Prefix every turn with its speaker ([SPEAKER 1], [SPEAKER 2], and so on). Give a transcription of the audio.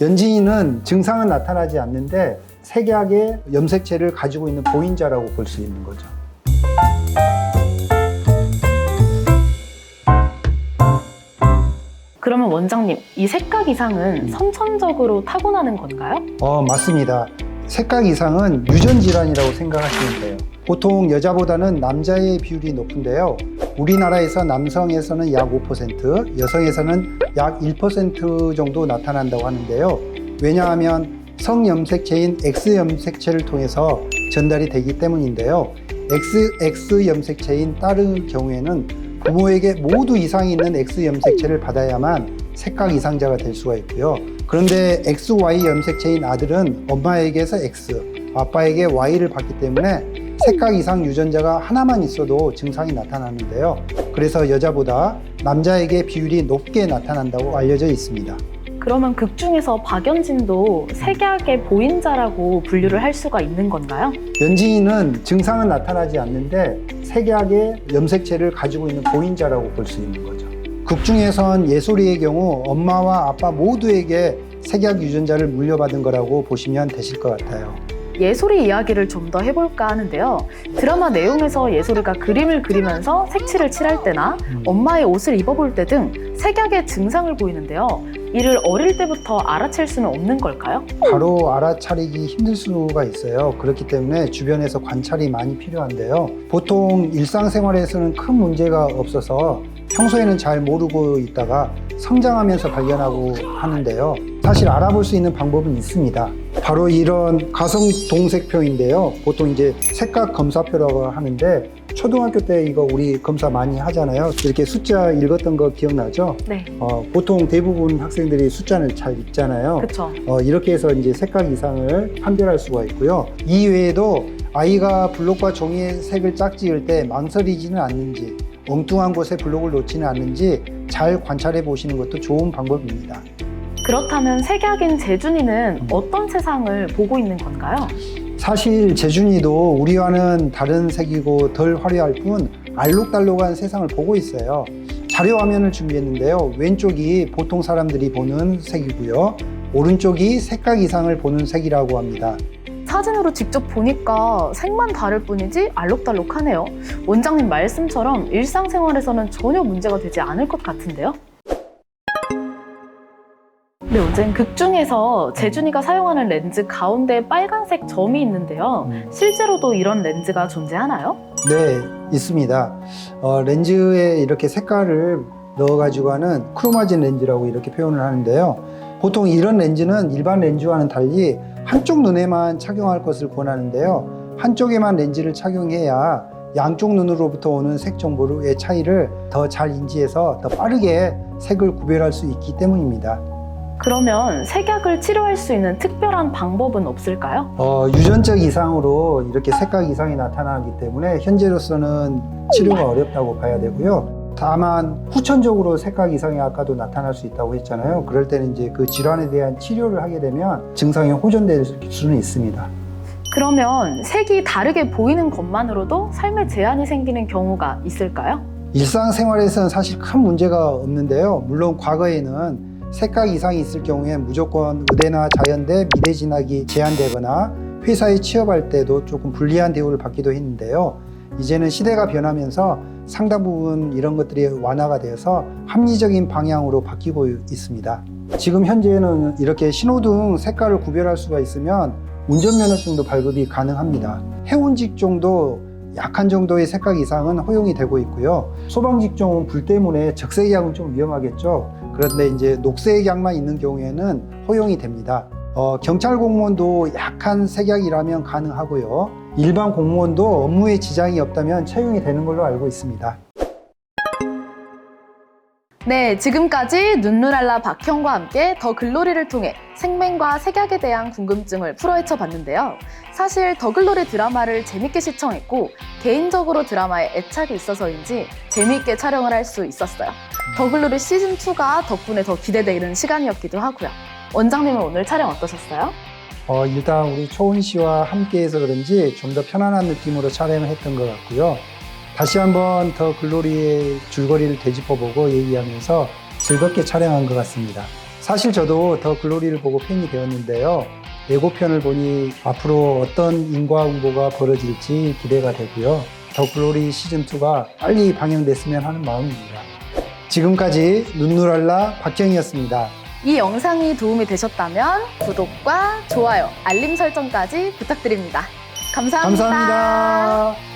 [SPEAKER 1] 연진이는 증상은 나타나지 않는데 색약의 염색체를 가지고 있는 보인자라고 볼 수 있는 거죠.
[SPEAKER 2] 그러면 원장님, 이 색각 이상은 선천적으로 타고나는 건가요?
[SPEAKER 1] 어, 맞습니다. 색각 이상은 유전 질환이라고 생각하시면 돼요. 보통 여자보다는 남자의 비율이 높은데요. 우리나라에서 남성에서는 약 5%, 여성에서는 약 1% 정도 나타난다고 하는데요. 왜냐하면 성염색체인 X염색체를 통해서 전달이 되기 때문인데요. XX 염색체인 딸의 경우에는 부모에게 모두 이상이 있는 X염색체를 받아야만 색각 이상자가 될 수가 있고요. 그런데 XY 염색체인 아들은 엄마에게서 X, 아빠에게 Y를 받기 때문에 색각 이상 유전자가 하나만 있어도 증상이 나타나는데요. 그래서 여자보다 남자에게 비율이 높게 나타난다고 알려져 있습니다.
[SPEAKER 2] 그러면 극 중에서 박연진도 색약의 보인자라고 분류를 할 수가 있는 건가요?
[SPEAKER 1] 연진이는 증상은 나타나지 않는데 색약의 염색체를 가지고 있는 보인자라고 볼 수 있는 거죠. 극 중에선 예솔이의 경우 엄마와 아빠 모두에게 색약 유전자를 물려받은 거라고 보시면 되실 것 같아요.
[SPEAKER 2] 예솔이 이야기를 좀 더 해볼까 하는데요. 드라마 내용에서 예솔이가 그림을 그리면서 색칠을 칠할 때나
[SPEAKER 1] 음.
[SPEAKER 2] 엄마의 옷을 입어볼 때 등 색약의 증상을 보이는데요. 이를 어릴 때부터 알아챌 수는 없는 걸까요?
[SPEAKER 1] 바로 알아차리기 힘들 수가 있어요. 그렇기 때문에 주변에서 관찰이 많이 필요한데요. 보통 일상생활에서는 큰 문제가 없어서 평소에는 잘 모르고 있다가 성장하면서 발견하고 하는데요. 사실 알아볼 수 있는 방법은 있습니다. 바로 이런 가성 동색표인데요. 보통 이제 색각 검사표라고 하는데 초등학교 때 이거 우리 검사 많이 하잖아요. 이렇게 숫자 읽었던 거 기억나죠?
[SPEAKER 2] 네,
[SPEAKER 1] 어, 보통 대부분 학생들이 숫자를 잘 읽잖아요.
[SPEAKER 2] 그렇죠.
[SPEAKER 1] 어, 이렇게 해서 이제 색각 이상을 판별할 수가 있고요. 이 외에도 아이가 블록과 종이의 색을 짝지을 때 망설이지는 않는지, 엉뚱한 곳에 블록을 놓지는 않는지 잘 관찰해 보시는 것도 좋은 방법입니다.
[SPEAKER 2] 그렇다면 색약인 재준이는
[SPEAKER 1] 음.
[SPEAKER 2] 어떤 세상을 보고 있는 건가요?
[SPEAKER 1] 사실 재준이도 우리와는 다른 색이고 덜 화려할 뿐 알록달록한 세상을 보고 있어요. 자료 화면을 준비했는데요. 왼쪽이 보통 사람들이 보는 색이고요. 오른쪽이 색각 이상을 보는 색이라고 합니다.
[SPEAKER 2] 사진으로 직접 보니까 색만 다를 뿐이지 알록달록하네요. 원장님 말씀처럼 일상생활에서는 전혀 문제가 되지 않을 것 같은데요? 네, 원장님 극 중에서 재준이가 사용하는 렌즈 가운데 빨간색 점이 있는데요. 실제로도 이런 렌즈가 존재하나요?
[SPEAKER 1] 네, 있습니다. 어, 렌즈에 이렇게 색깔을 넣어가지고 하는 크로마진 렌즈라고 이렇게 표현을 하는데요. 보통 이런 렌즈는 일반 렌즈와는 달리 한쪽 눈에만 착용할 것을 권하는데요. 한쪽에만 렌즈를 착용해야 양쪽 눈으로부터 오는 색 정보의 차이를 더 잘 인지해서 더 빠르게 색을 구별할 수 있기 때문입니다.
[SPEAKER 2] 그러면 색약을 치료할 수 있는 특별한 방법은 없을까요?
[SPEAKER 1] 어, 유전적 이상으로 이렇게 색각 이상이 나타나기 때문에 현재로서는 치료가 어렵다고 봐야 되고요. 다만 후천적으로 색각 이상이 아까도 나타날 수 있다고 했잖아요. 그럴 때는 이제 그 질환에 대한 치료를 하게 되면 증상이 호전될 수는 있습니다.
[SPEAKER 2] 그러면 색이 다르게 보이는 것만으로도 삶에 제한이 생기는 경우가 있을까요?
[SPEAKER 1] 일상생활에서는 사실 큰 문제가 없는데요. 물론 과거에는 색각 이상이 있을 경우에 무조건 의대나 자연대, 미대 진학이 제한되거나 회사에 취업할 때도 조금 불리한 대우를 받기도 했는데요. 이제는 시대가 변하면서 상당 부분 이런 것들이 완화가 되어서 합리적인 방향으로 바뀌고 있습니다. 지금 현재는 이렇게 신호등 색깔을 구별할 수가 있으면 운전면허증도 발급이 가능합니다. 해운 직종도 약한 정도의 색각 이상은 허용이 되고 있고요. 소방 직종은 불 때문에 적색약은 좀 위험하겠죠. 그런데 이제 녹색약만 있는 경우에는 허용이 됩니다. 어, 경찰 공무원도 약한 색약이라면 가능하고요. 일반 공무원도 업무에 지장이 없다면 채용이 되는 걸로 알고 있습니다.
[SPEAKER 2] 네, 지금까지 눈누랄라 박형과 함께 더 글로리를 통해 생명과 색약에 대한 궁금증을 풀어헤쳐 봤는데요. 사실 더 글로리 드라마를 재밌게 시청했고 개인적으로 드라마에 애착이 있어서인지 재미있게 촬영을 할 수 있었어요. 더 글로리 시즌 2가 덕분에 더 기대되는 시간이었기도 하고요. 원장님은 오늘 촬영 어떠셨어요?
[SPEAKER 1] 어, 일단 우리 초은 씨와 함께해서 그런지 좀 더 편안한 느낌으로 촬영을 했던 것 같고요. 다시 한번 더 글로리의 줄거리를 되짚어보고 얘기하면서 즐겁게 촬영한 것 같습니다. 사실 저도 더 글로리를 보고 팬이 되었는데요. 예고편을 보니 앞으로 어떤 인과 응보가 벌어질지 기대가 되고요. 더 글로리 시즌2가 빨리 방영됐으면 하는 마음입니다. 지금까지 눈누랄라 박경이었습니다.
[SPEAKER 2] 이 영상이 도움이 되셨다면 구독과 좋아요, 알림 설정까지 부탁드립니다 감사합니다.
[SPEAKER 1] 감사합니다.